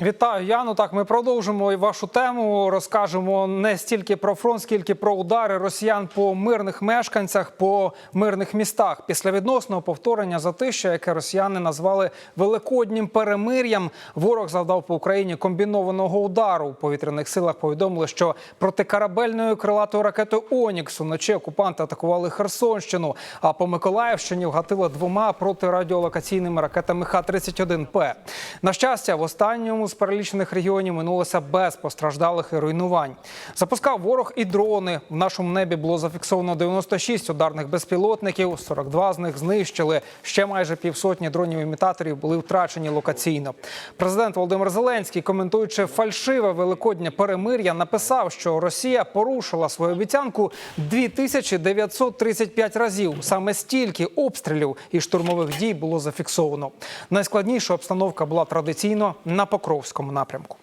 Вітаю, Яну. Так, ми продовжимо вашу тему. Розкажемо не стільки про фронт, скільки про удари росіян по мирних мешканцях, по мирних містах. Після відносного повторення затища, яке росіяни назвали великоднім перемир'ям, ворог завдав по Україні комбінованого удару. У повітряних силах повідомили, що протикорабельною крилатою ракетою Онікс вночі окупанти атакували Херсонщину. А по Миколаївщині вгатили двома протирадіолокаційними ракетами Х-31П. На щастя, в останньому з перелічених регіонів минулося без постраждалих і руйнувань. Запускав ворог і дрони. В нашому небі було зафіксовано 96 ударних безпілотників. 42 з них знищили. Ще майже півсотні дронів-імітаторів були втрачені локаційно. Президент Володимир Зеленський, коментуючи фальшиве великоднє перемир'я, написав, що Росія порушила свою обіцянку 2935 разів. Саме стільки обстрілів і штурмових дій було зафіксовано. Найскладніша обстановка була традиційно на Покровському напрямку.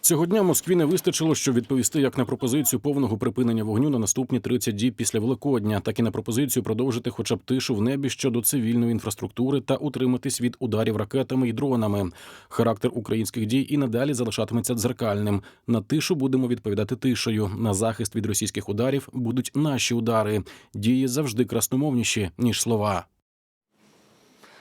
Цього дня Москві не вистачило, щоб відповісти як на пропозицію повного припинення вогню на наступні 30 діб після Великодня, так і на пропозицію продовжити хоча б тишу в небі щодо цивільної інфраструктури та утриматись від ударів ракетами і дронами. Характер українських дій і надалі залишатиметься дзеркальним. На тишу будемо відповідати тишею. На захист від російських ударів будуть наші удари. Дії завжди красномовніші ніж слова.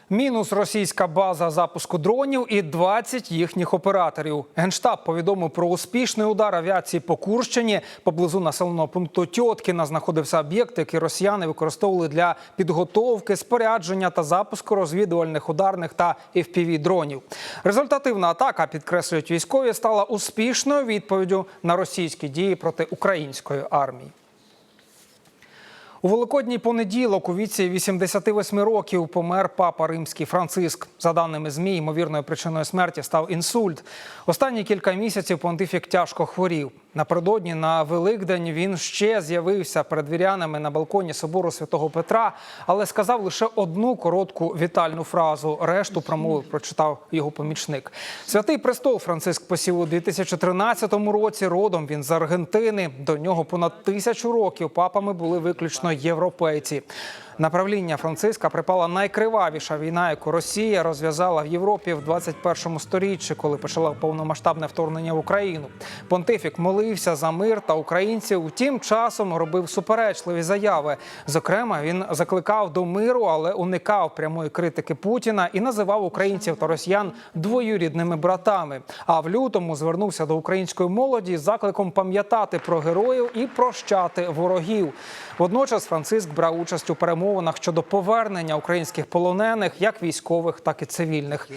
Мінус російська база запуску дронів і 20 їхніх операторів. Генштаб повідомив про успішний удар авіації по Курщині. Поблизу населеного пункту Тьоткіна знаходився об'єкт, який росіяни використовували для підготовки, спорядження та запуску розвідувальних ударних та fpv дронів. Результативна атака, підкреслюють військові, стала успішною відповіддю на російські дії проти української армії. У Великодній понеділок у віці 88 років помер папа римський Франциск. За даними ЗМІ, ймовірною причиною смерті став інсульт. Останні кілька місяців понтифік тяжко хворів. Напередодні на Великдень він ще з'явився перед вірянами на балконі собору святого Петра, але сказав лише одну коротку вітальну фразу. Решту промови прочитав його помічник. Святий престол Франциск посів у 2013 році. Родом він з Аргентини. До нього понад тисячу років папами були виключно європейці. На правління Франциска припала найкривавіша війна, яку Росія розв'язала в Європі в 21 сторіччі, коли почала повномасштабне вторгнення в Україну. Понтифік молився за мир та українців. Утім, часом робив суперечливі заяви. Зокрема, він закликав до миру, але уникав прямої критики Путіна і називав українців та росіян двоюрідними братами. А в лютому звернувся до української молоді з закликом пам'ятати про героїв і прощати ворогів. Водночас Франциск брав участь у перемовинах щодо повернення українських полонених, як військових, так і цивільних.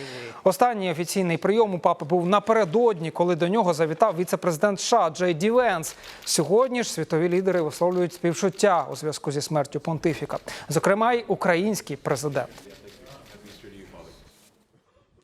Останній офіційний прийом у папи був напередодні, коли до нього завітав віце-президент США Джей Ді Венс. Сьогодні ж світові лідери висловлюють співчуття у зв'язку зі смертю понтифіка, зокрема й український президент.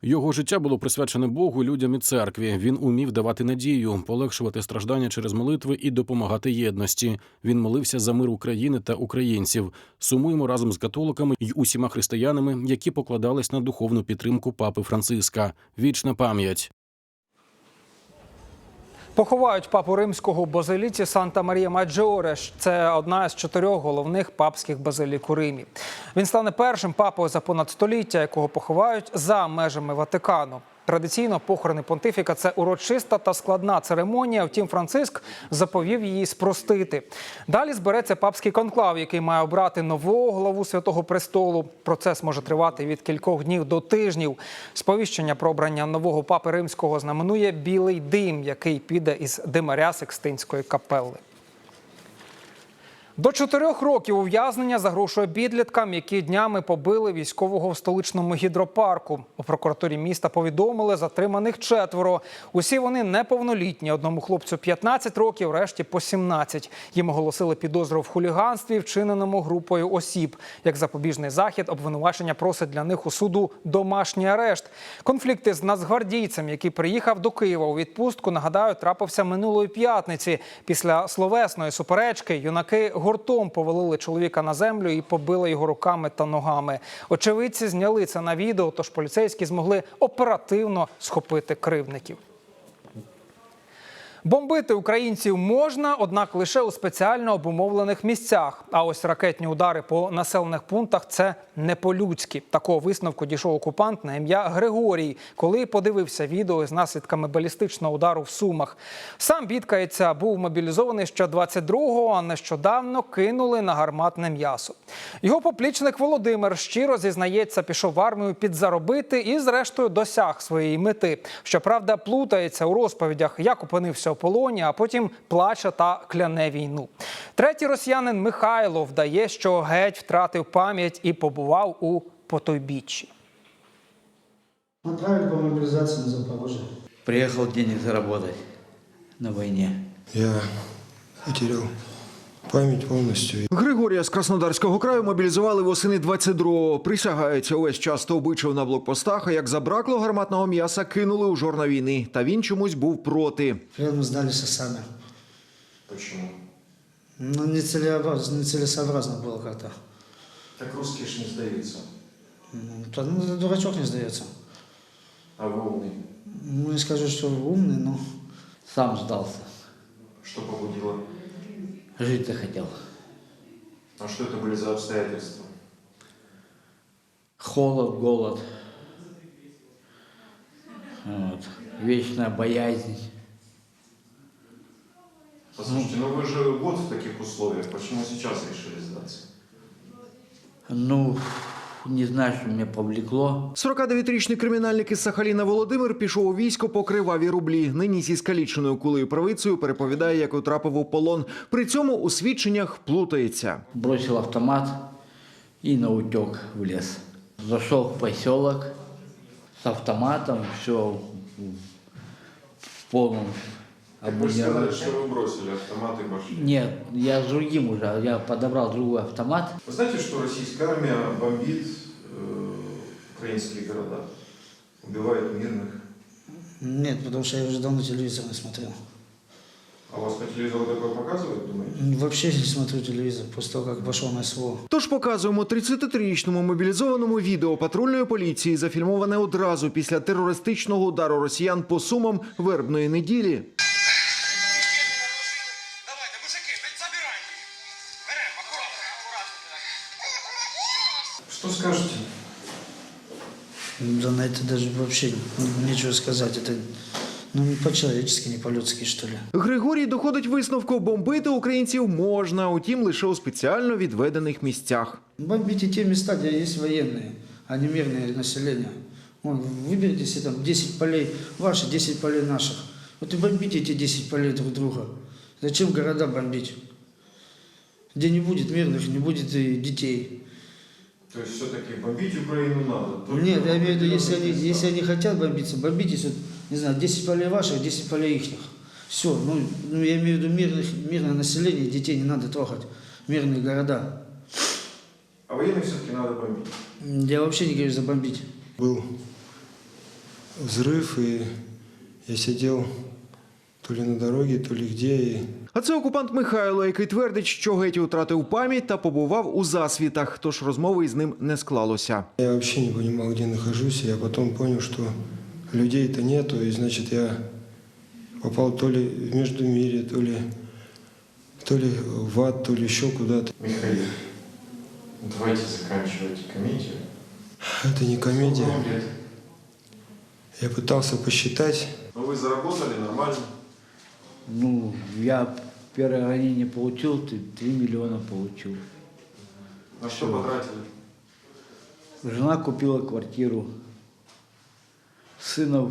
Його життя було присвячене Богу, людям і церкві. Він умів давати надію, полегшувати страждання через молитви і допомагати єдності. Він молився за мир України та українців. Сумуємо разом з католиками й усіма християнами, які покладались на духовну підтримку папи Франциска. Вічна пам'ять. Поховають папу римського базиліці Санта Марія Маджоре. Це одна з чотирьох головних папських базилік у Римі. Він стане першим папою за понад століття, якого поховають за межами Ватикану. Традиційно похорони понтифіка це урочиста та складна церемонія. Втім, Франциск заповів її спростити. Далі збереться папський конклав, який має обрати нового главу святого престолу. Процес може тривати від кількох днів до тижнів. Сповіщення про обрання нового папи римського знаменує білий дим, який піде із димаря Секстинської капели. До чотирьох років ув'язнення загрожує підліткам, які днями побили військового в столичному гідропарку. У прокуратурі міста повідомили затриманих четверо. Усі вони неповнолітні. Одному хлопцю 15 років, решті по 17. Їм оголосили підозру в хуліганстві, вчиненому групою осіб. Як запобіжний захід, обвинувачення просить для них у суду домашній арешт. Конфлікти з нацгвардійцем, який приїхав до Києва у відпустку, нагадаю, трапився минулої п'ятниці. Після словесної суперечки юнаки гуртом повалили чоловіка на землю і побили його руками та ногами. Очевидці зняли це на відео, тож поліцейські змогли оперативно схопити кривдників. Бомбити українців можна, однак лише у спеціально обумовлених місцях. А ось ракетні удари по населених пунктах це не по-людськи. Такого висновку дійшов окупант на ім'я Григорій, коли подивився відео з наслідками балістичного удару в Сумах. Сам бідкається, був мобілізований ще 22-го, а нещодавно кинули на гарматне м'ясо. Його поплічник Володимир щиро зізнається, пішов в армію підзаробити і, зрештою, досяг своєї мети. Щоправда, плутається у розповідях, як опинився у полоні, а потім плаче та кляне війну. Третій росіянин Михайло вдає, що геть втратив пам'ять і побував у потойбіччі. Отправили по мобілізації на Запорожжя. Приїхав денег заробити на війні. Я потерял память полностью. Григорія з Краснодарського краю мобілізували восени 22-го. Присягається, увесь час стовбичив на блокпостах, а як забракло гарматного м'яса, кинули у жорна війни. Та він чомусь був проти. Рядом сдались сами. Почему? Ну, нецелесообразно, нецелесообразно было как-то. Так русские ж не сдаются. Ну, то, ну, дурачок не сдается. А вы умный. Ну, не скажу, что умный, но Сам сдался. Что побудило? Жить захотел. А что это были за обстоятельства? Холод, голод. Вот. Вечная боязнь. Послушайте, ну вы же год в таких условиях. Почему сейчас решили сдаться? Ну, не знаю, что меня повлекло. 49-річний кримінальник із Сахаліна Володимир пішов у військо по криваві рублі. Нині зі скаліченою кулею правицею переповідає, як утрапив у полон. При цьому у свідченнях плутається. Бросил автомат и на утек в лес. Зашел в поселок с автоматом, все в полном Вы же сказали, обмундировании. что вы бросили автомат и пошли. Нет, я с другим уже, я подобрал другой автомат. Вы знаете, что российская армия бомбит э, украинские города? Убивает мирных. нет, потому что я уже давно телевизор не смотрел. А у вас по телевизору такое показывают, думаете? Вообще не смотрю телевизор после того, как пошел на СВО. Тож показуємо 33-річному мобілізованому відео патрульної поліції, зафільмоване одразу після терористичного удару росіян по сумам вербної неділі. Да на это даже вообще нечего сказать. Это ну, не по-человечески, не по-людски, что ли. Григорій доходить висновку, бомбити українців можна, утім лише у спеціально відведених місцях. Бомбите те места, где есть военные, а не мирное население. Вон, выберите себе там 10 полей ваши, 10 полей наших. Вот и бомбите эти 10 полей друг друга. Зачем города бомбить? Где не будет мирных, не будет и детей. То есть все-таки бомбить Украину надо? только Нет, я имею в виду, если они, если они хотят бомбиться, бомбитесь, вот, не знаю, 10 полей ваших, 10 полей ихних. Все, ну, ну, я имею в виду мирных, мирное население, детей не надо трогать, мирные города. А военных все-таки надо бомбить. Я вообще не говорю забомбить. Был взрыв, и я сидел то ли на дороге, то ли где, и А це окупант Михайло, який твердить, що геть втратив пам'ять та побував у засвітах, тож розмови із ним не склалося. я вообще не понимал, где нахожусь. Я потом понял, что людей-то нету, и значит я попал то ли в Междумирье, то ли, то ли в ад, то ли еще куда-то. Михаил, давайте заканчивать комедию. Это не комедия. Сколько вам лет? Я пытался посчитать. Ну вы заработали нормально. Ну, я первое ранение получил, ты 3 миллиона получил. На что потратили? Жена купила квартиру, сына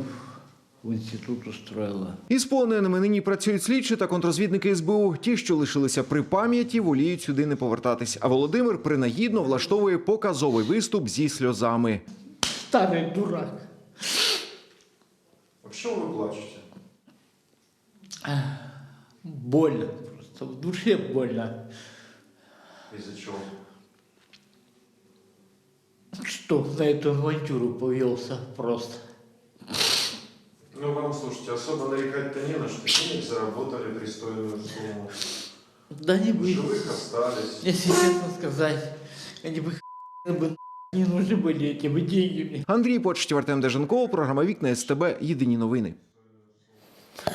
в институт устроила. Із полоненими нині працюють слідчі та контрозвідники СБУ. Ті, що лишилися при пам'яті, воліють сюди не повертатись. А Володимир принагідно влаштовує показовий виступ зі сльозами. Старый дурак. А почему вы плачете? Больно просто, в душе больно. Из-за чего? Что на эту авантюру повелся просто. Ну вам, слушайте, особо нарекать-то не на что. Денег заработали пристойную сумму. Да не В бы, живых остались. если честно сказать, они бы бы не нужны были эти бы деньги мне. Андрій Почтів, Артем Деженков, програма Вікна СТБ. Єдині новини.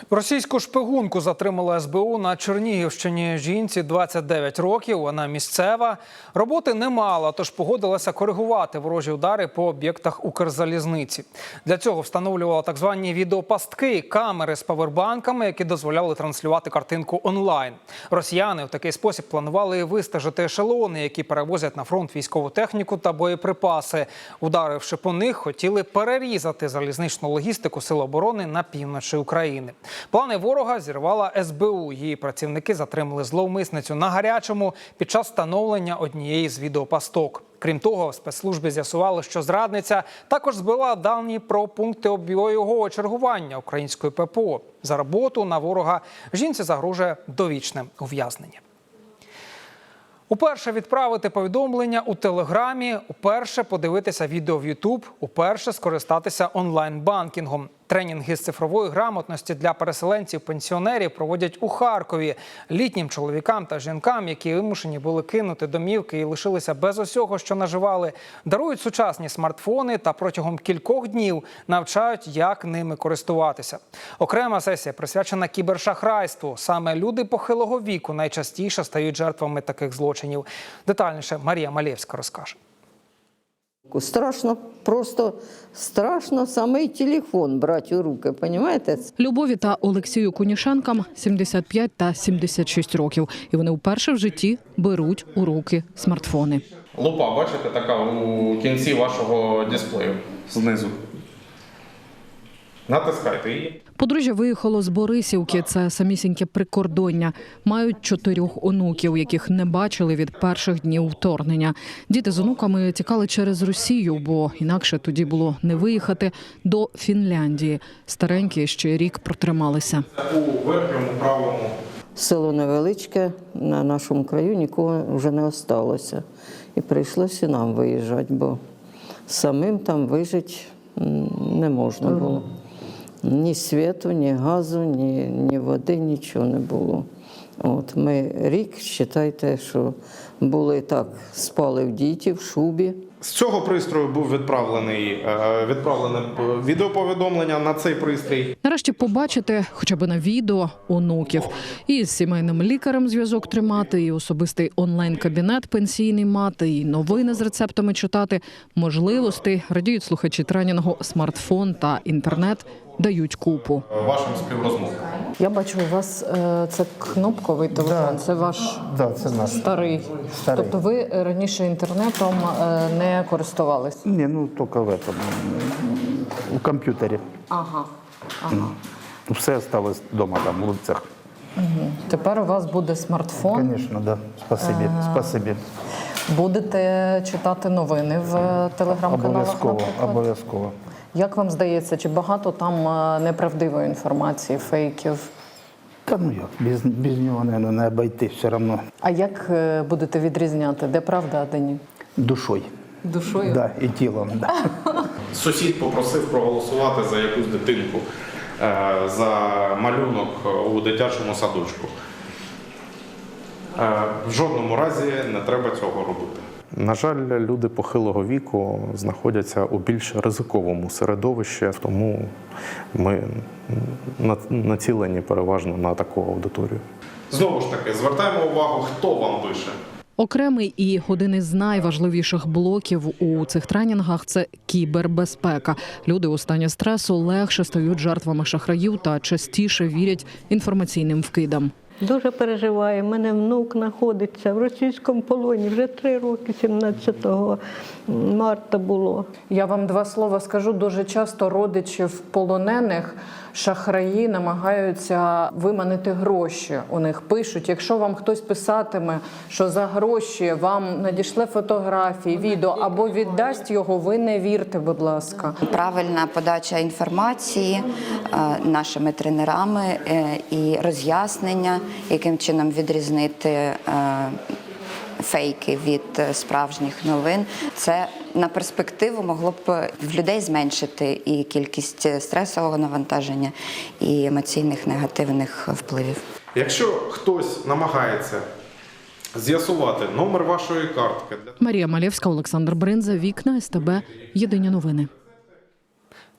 Російську шпигунку затримала СБУ на Чернігівщині. Жінці 29 років. Вона місцева. Роботи не мала, тож погодилася коригувати ворожі удари по об'єктах Укрзалізниці. Для цього встановлювала так звані відеопастки, камери з павербанками, які дозволяли транслювати картинку онлайн. Росіяни в такий спосіб планували вистежити ешелони, які перевозять на фронт військову техніку та боєприпаси. Ударивши по них, хотіли перерізати залізничну логістику Сил оборони на півночі України. Плани ворога зірвала СБУ. Її працівники затримали зловмисницю на гарячому під час встановлення однієї з відеопасток. Крім того, в спецслужбі з'ясували, що зрадниця також збила дані про пункти обійового чергування української ППО. За роботу на ворога жінці загрожує довічне ув'язнення. Уперше відправити повідомлення у телеграмі, уперше подивитися відео в Ютуб, уперше скористатися онлайн-банкінгом. Тренінги з цифрової грамотності для переселенців-пенсіонерів проводять у Харкові літнім чоловікам та жінкам, які вимушені були кинути домівки і лишилися без усього, що наживали. Дарують сучасні смартфони та протягом кількох днів навчають, як ними користуватися. Окрема сесія присвячена кібершахрайству. Саме люди похилого віку найчастіше стають жертвами таких злочинів. Детальніше Марія Малєвська розкаже. Страшно, просто страшно самий телефон брати у руки, розумієте? Любові та Олексію Кунішенкам 75 та 76 років, і вони вперше в житті беруть у руки смартфони. Лупа, бачите, така у кінці вашого дисплею знизу. Натискайте її. Подружжя виїхало з Борисівки. Це самісіньке прикордоння. Мають чотирьох онуків, яких не бачили від перших днів вторгнення. Діти з онуками тікали через Росію, бо інакше тоді було не виїхати до Фінляндії. Старенькі ще рік протрималися. У верхньому правому Село невеличке, на нашому краю нікого вже не осталося. І прийшлося нам виїжджати, бо самим там вижити не можна було. Ні світу, ні газу, ні, ні води, нічого не було. От ми рік, вважайте, що були так, спали в діті, в шубі. З цього пристрою був відправлений е, відправлене відеоповідомлення на цей пристрій. Нарешті побачити хоча б на відео онуків і з сімейним лікарем зв'язок тримати, і особистий онлайн-кабінет пенсійний мати, і новини з рецептами читати. Можливостей радіють слухачі тренінгу смартфон та інтернет дають купу. Вашим співрозмовникам. Я бачу, у вас е, це кнопковий телефон, це ваш Да, це наш. старий. Старий. Тобто ви е, раніше інтернетом е, не користувались? Не, ну только в этом, у комп'ютері. Ага. ага. Все осталось вдома, там, в лицях. Тепер у вас буде смартфон. Звісно, да. Спасибі, спасибі. Будете читати новини в е, телеграм-каналах, Обов'язково, наприклад? обов'язково. Як вам здається, чи багато там е, неправдивої інформації, фейків? Та ну як, без, без нього, наверное, не обійти все одно А як е, будете відрізняти, де правда, а де ні? душою. Душою? Да, і тілом. Да. Сусід попросив проголосувати за якусь дитинку е, за малюнок у дитячому садочку. Е, В жодному разі не треба цього робити. На жаль, люди похилого віку знаходяться у більш ризиковому середовищі, тому ми націлені переважно на таку аудиторію. Знову ж таки, звертаємо увагу, хто вам пише. Окремий і один із найважливіших блоків у цих тренінгах це кібербезпека. Люди у стані стресу легше стають жертвами шахраїв та частіше вірять інформаційним вкидам. Дуже переживаю. У мене внук знаходиться в російському полоні вже три роки, 17 марта було. Я вам два слова скажу. Дуже часто родичів полонених шахраї намагаються виманити гроші. У них пишуть, якщо вам хтось писатиме, що за гроші вам надішле фотографії, відео або віддасть його, ви не вірте, будь ласка. Правильна подача інформації е, нашими тренерами е, і роз'яснення, яким чином відрізнити е, фейки від е, справжніх новин. Це на перспективу могло б в людей зменшити і кількість стресового навантаження, і емоційних негативних впливів. Якщо хтось намагається з'ясувати номер вашої картки для Марія Малєвська, Олександр Бринза, вікна СТБ. Єдині новини.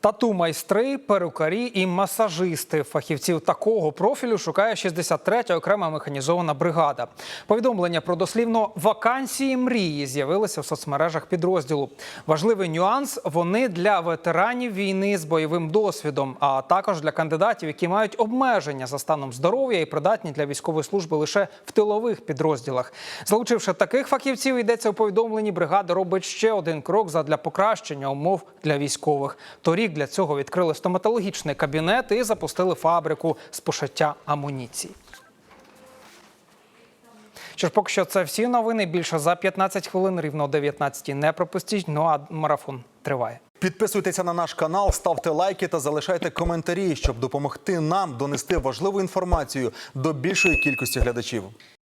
Тату-майстри, перукарі і масажисти. Фахівців такого профілю шукає 63-я окрема механізована бригада. Повідомлення про дослівно вакансії мрії з'явилися в соцмережах підрозділу. Важливий нюанс вони для ветеранів війни з бойовим досвідом, а також для кандидатів, які мають обмеження за станом здоров'я і придатні для військової служби лише в тилових підрозділах. Залучивши таких фахівців, йдеться у повідомленні. Бригада робить ще один крок задля покращення умов для військових. Торік для цього відкрили стоматологічний кабінет і запустили фабрику з пошиття амуніції. Що ж, поки що це всі новини. Більше за 15 хвилин, рівно о 19 Не пропустіть. Ну а марафон триває. Підписуйтеся на наш канал, ставте лайки та залишайте коментарі, щоб допомогти нам донести важливу інформацію до більшої кількості глядачів.